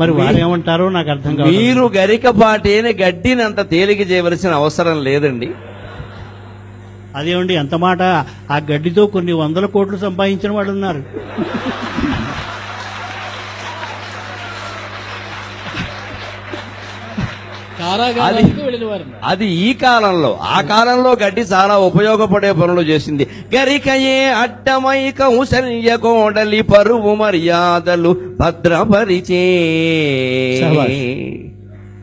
మరి వారేమంటారో నాకు అర్థం కాదు మీరు గరికపాటేని గడ్డిని అంత తేలిక చేయవలసిన అవసరం లేదండి. అదేమండి ఎంత మాట? ఆ గడ్డితో కొన్ని వందల కోట్లు సంపాదించిన వాళ్ళు ఉన్నారు అది ఈ కాలంలో ఆ కాలంలో గడ్డి చాలా ఉపయోగపడే పనులు చేసింది. గరికయే అడ్డమై కౌశల్య కోడలి పరువు మర్యాదలు భద్రపరిచే.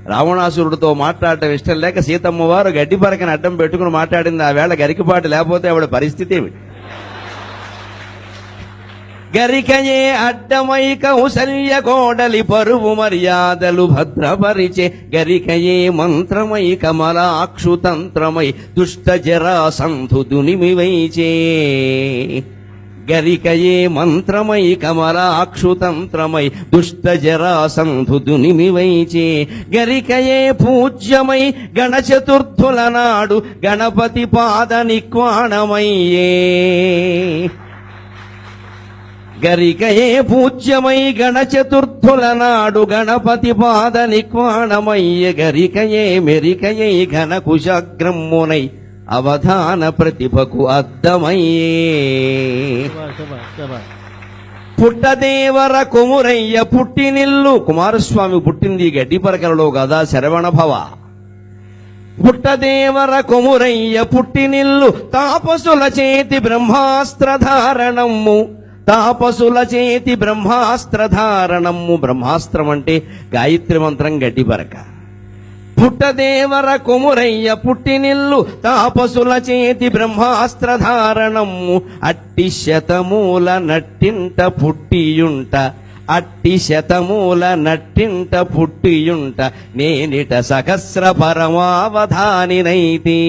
రావణాసురుడితో మాట్లాడటం ఇష్టం లేక సీతమ్మ వారు గడ్డి పరకని అడ్డం పెట్టుకుని మాట్లాడింది. ఆ వేళ గరికపాటు లేకపోతే ఆవిడ పరిస్థితి ఏమిటి? గరికయే అడ్డమై కౌసల్య కోడలి పరువు మర్యాదలు భద్రపరిచే గరికయే మంత్రమై కమలాక్షు తంత్రమై దుష్ట జరాసంధు దునిమివైచే గరికయే మంత్రమై కమలాక్షుతంత్రమై దుష్ట జరాసంధు దునిమివైచే గరికయే పూజ్యమై గణచతుర్థుల నాడు గణపతి పాద నిక్వాణమయ్యే. గరికయే పూజ్యమై గణచతుర్థుల నాడు గణపతి పాద నిక్వాణమయ్య గరికయే మెరికయై ఘన కుశాగ్రమ్మునై అవధాన ప్రతిభకు అద్దమయ్యే. పుట్టదేవర కుమురయ్య పుట్టినిల్లు. కుమారస్వామి పుట్టింది ఈ గడ్డి పరకలలో కదా శరవణ భవ. పుట్టదేవర కుమురయ్య పుట్టినిల్లు. తాపసుల చేతి బ్రహ్మాస్త్రధారణము తాపసుల చేతి బ్రహ్మాస్త్రధారణము. బ్రహ్మాస్త్రం అంటే గాయత్రి మంత్రం గడ్డి పుట్టదేవర కొమురయ్య పుట్టినిల్లు తాపసుల చేతి బ్రహ్మాస్త్రధారణము. అట్టి శతమూల నట్టింట పుట్టియుంట. అట్టి శతమూల నట్టింట పుట్టియుంట. నేనిట సహస్ర పరమావధానినైతే.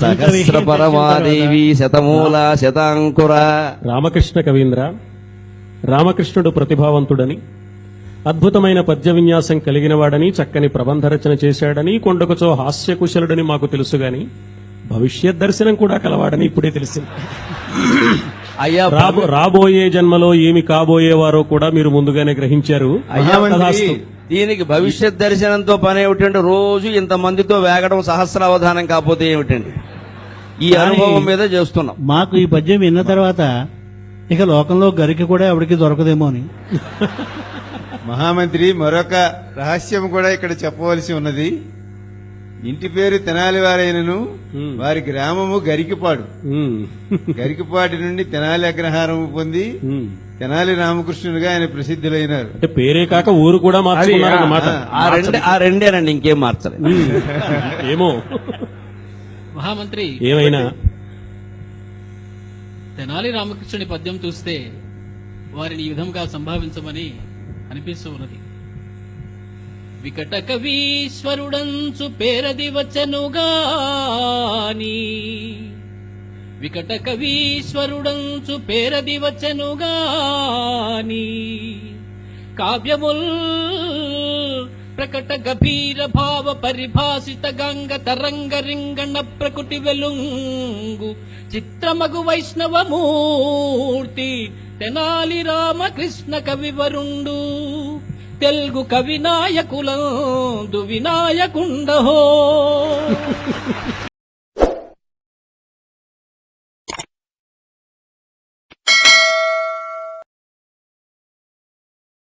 సహస్ర పరమాదేవి శతమూల శతాంకుర. రామకృష్ణ కవీంద్ర. రామకృష్ణుడు ప్రతిభావంతుడని అద్భుతమైన పద్య విన్యాసం కలిగినవాడని చక్కని ప్రబంధ రచన చేశాడని కొండకుచో హాస్యకుశలుడని మాకు తెలుసు గాని భవిష్యత్ దర్శనం కూడా కలవాడని ఇప్పుడే తెలిసింది. అయ్యా రాబో రాబోయే జన్మలో ఏమి కాబోయేవారో కూడా మీరు ముందుగానే గ్రహించారు. అయ్యా. దీనికి భవిష్యత్ దర్శనంతో పని ఏమిటంటే రోజు ఇంత మందితో వేగడం సహస్రావధానం కాకపోతే ఏమిటండి? ఈ అనుభవం మీద చేస్తున్నాం. మాకు ఈ పద్యం విన్న తర్వాత ఇక లోకంలో గరికి కూడా ఎవరికి దొరకదేమో అని. మహామంత్రి మరొక రహస్యం కూడా ఇక్కడ చెప్పవలసి ఉన్నది. ఇంటి పేరు తెనాలి వారైనను. వారి గ్రామము గరికిపాడు. గరికిపాటి నుండి తెనాలి అగ్రహారము పొంది. తెనాలి రామకృష్ణునిగా ఆయన ప్రసిద్ధులైనారు అంటే పేరే కాక ఊరు కూడా మార్చుకున్నారన్నమాట ఆ రెండే ఆ రెండేనండి ఇంకేం మార్చలేదు ఉమ్. ఏమో మహామంత్రి ఏమైనా తెనాలి రామకృష్ణుని పద్యం చూస్తే వారిని ఈ విధంగా సంభావించమని అనిపిస్తూ ఉన్నది వికట కవీశ్వరుడంచు పేరది వచ్చనుగాని వికట కవీశ్వరుడంచు పేరది వచ్చనుగాని కావ్యముల్ ప్రకట గభీర భావ పరిభాషిత గంగ తరంగ రింగణ ప్రకృతి వెలుంగు చిత్రమగు వైష్ణవమూర్తి తెనాలి రామకృష్ణ కవి వరుండు. తెలుగు కవినాయకులందు వినాయకుండహో